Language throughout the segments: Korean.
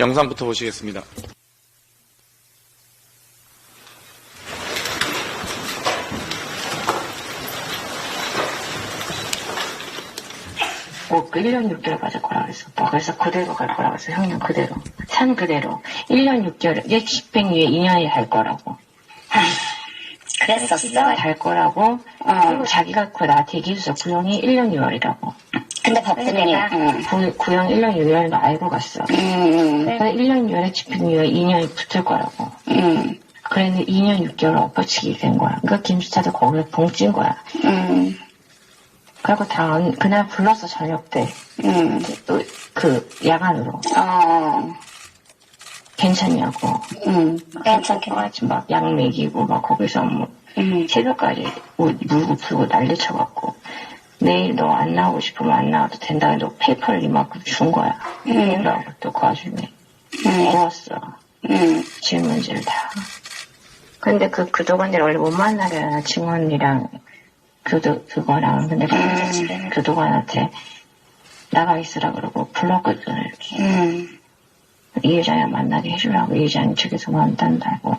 영상부터 보시겠습니다. 뭐 1년 6개월 받을 거라 그랬어. 뭐 그래서 그대로 갈 거라 그랬어. 형님 그대로. 산 그대로. 1년 6개월, 얘 집행유예 2년이 할 거라고. 그랬었어. 할 거라고. 그리고 자기가 그 나한테 얘기해줬어. 구형이 1년 6월이라고. 근데 법대리님, 응. 구, 구형 1년 6월인 거 알고 갔어. 음, 그래서 1년 6월에 집행유예 2년이 붙을 거라고. 음, 그랬는데 2년 6개월 엎어치기 된 거야. 그러니까 김수차도 거기에 봉찐 거야. 음, 그리고 다음, 그날 불렀어, 저녁 때. 음, 또, 그, 야간으로. 어, 괜찮냐고. 음, 괜찮게. 아침 막약 먹이고 막 거기서 뭐 음, 새벽까지 옷 물고 풀고 난리 쳐갖고 내일 너 안 나오고 싶으면 안 나와도 된다. 너 페이퍼를 이만큼 준 거야. 이라고 또그 와중에 구웠어. 음, 질문지를 다. 근데 그 교도관들 원래 못 만나게 증언이랑 교도 그거랑 근데 그 교도관한테 나가 있으라 그러고 불렀거든 이렇게. 음, 이 여자야 만나게 해주라고 이 여자는 저기서 만난다고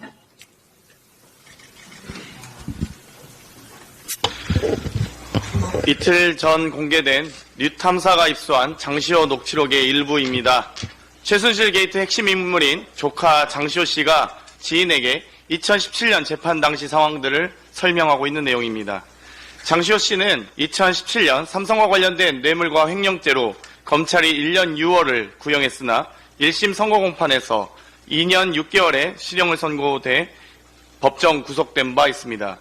이틀 전 공개된 뉴탐사가 입수한 장시호 녹취록의 일부입니다. 최순실 게이트 핵심 인물인 조카 장시호 씨가 지인에게 2017년 재판 당시 상황들을 설명하고 있는 내용입니다. 장시호 씨는 2017년 삼성과 관련된 뇌물과 횡령죄로 검찰이 1년 6월을 구형했으나 1심 선고 공판에서 2년 6개월의 실형을 선고돼 법정 구속된 바 있습니다.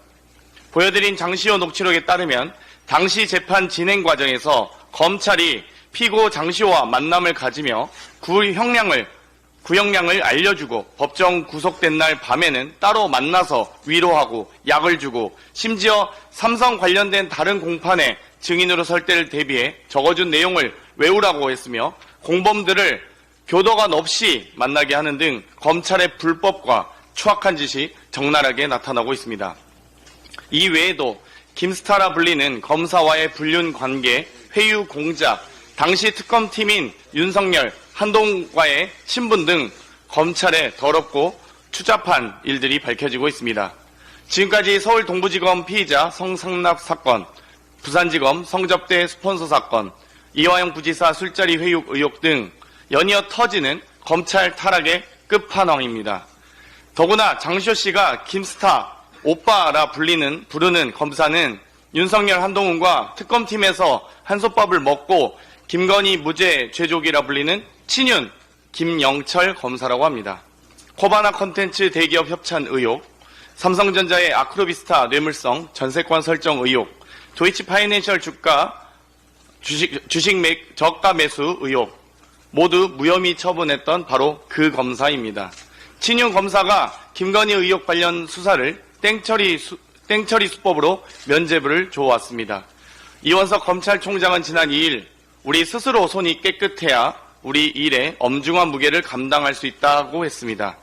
보여드린 장시호 녹취록에 따르면 당시 재판 진행 과정에서 검찰이 피고 장시호와 만남을 가지며 구형량을 구형량을 알려주고 법정 구속된 날 밤에는 따로 만나서 위로하고 약을 주고 심지어 삼성 관련된 다른 공판에 증인으로 설 때를 대비해 적어준 내용을 외우라고 했으며 공범들을 교도관 없이 만나게 하는 등 검찰의 불법과 추악한 짓이 적나라하게 나타나고 있습니다. 이 외에도 김스타라 불리는 검사와의 불륜 관계, 회유 공작, 당시 특검팀인 윤석열, 한동과의 친분 등 검찰의 더럽고 추잡한 일들이 밝혀지고 있습니다. 지금까지 서울 동부지검 피의자 성상납 사건, 부산지검 성접대 스폰서 사건, 이화영 부지사 술자리 회육 의혹 등 연이어 터지는 검찰 타락의 끝판왕입니다. 더구나 장시호 씨가 김스타 오빠라 불리는 부르는 검사는 윤석열 한동훈과 특검팀에서 한솥밥을 먹고 김건희 무죄 죄족이라 불리는 친윤 김영철 검사라고 합니다. 코바나 컨텐츠 대기업 협찬 의혹, 삼성전자의 아크로비스타 뇌물성 전세권 설정 의혹, 도이치 파이낸셜 주가 주식, 주식 매, 저가 매수 의혹 모두 무혐의 처분했던 바로 그 검사입니다. 친윤 검사가 김건희 의혹 관련 수사를 땡처리, 수, 땡처리 수법으로 면죄부를 줘왔습니다. 이원석 검찰총장은 지난 2일 우리 스스로 손이 깨끗해야 우리 일에 엄중한 무게를 감당할 수 있다고 했습니다.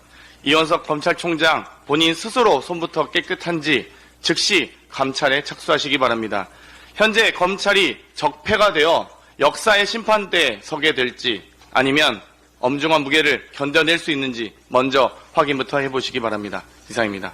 이원석 검찰총장 본인 스스로 손부터 깨끗한지 즉시 감찰에 착수하시기 바랍니다. 현재 검찰이 적폐가 되어 역사의 심판대에 서게 될지 아니면 엄중한 무게를 견뎌낼 수 있는지 먼저 확인부터 해보시기 바랍니다. 이상입니다.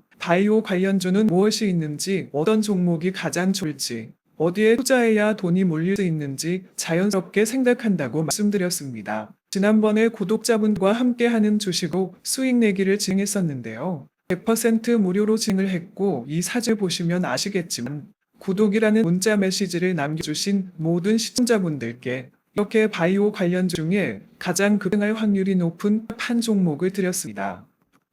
바이오 관련주는 무엇이 있는지, 어떤 종목이 가장 좋을지, 어디에 투자해야 돈이 몰릴 수 있는지 자연스럽게 생각한다고 말씀드렸습니다. 지난번에 구독자분과 함께하는 주식으로 수익 내기를 진행했었는데요. 100% 무료로 진행을 했고 이 사진 보시면 아시겠지만 구독이라는 문자 메시지를 남겨주신 모든 시청자분들께 이렇게 바이오 관련주 중에 가장 급등할 확률이 높은 한 종목을 드렸습니다.